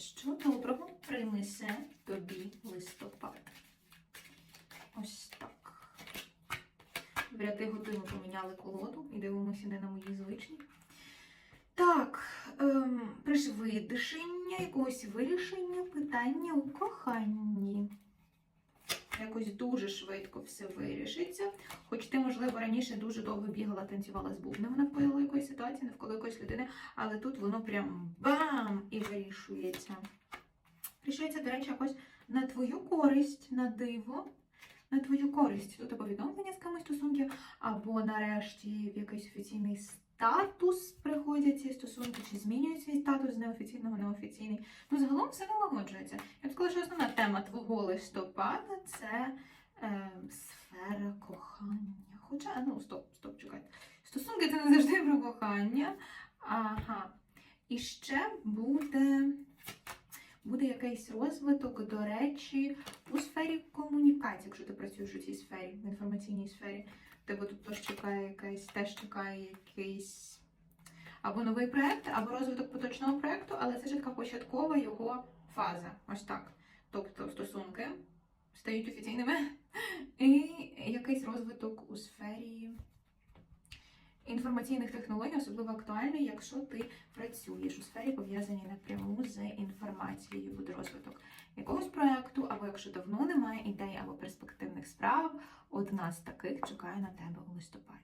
що доброго принесе тобі листопад. Ось так. Вряти годину поміняли колоду і дивимося, де на моїй звичні. Так, ем, пришвидшення якогось вирішення питання у коханні. Якось дуже швидко все вирішиться. Хоч ти, можливо, раніше дуже довго бігала, танцювала з бубнем навколо якоїсь ситуації, навколо якоїсь людини, але тут воно прям бам! і вирішується. Вирішується, до речі, якось на твою користь, на диво, на твою користь. Тут або відновлення з кимось стосунків, або нарешті в якийсь офіційний статус приходять ці стосунки, чи змінюють свій статус з неофіційного на офіційний. Ну, загалом все налагоджується. Я б сказала, що основна тема твого листопада це е, сфера кохання. Хоча, ну, стоп, стоп, чекайте. Стосунки це не завжди про кохання. Ага. І ще буде, буде якийсь розвиток, до речі, у сфері комунікації, якщо ти працюєш у цій сфері, в інформаційній сфері. Тебе тут теж чекає якась, теж чекає якийсь або новий проект, або розвиток поточного проекту, але це ж така початкова його фаза. Ось так. Тобто стосунки стають офіційними, і якийсь розвиток у сфері інформаційних технологій, особливо актуальний, якщо ти працюєш у сфері, пов'язаній напряму з інформацією, буде розвиток якогось проекту, або якщо давно немає ідей або перспективних справ, одна з таких чекає на тебе у листопаді.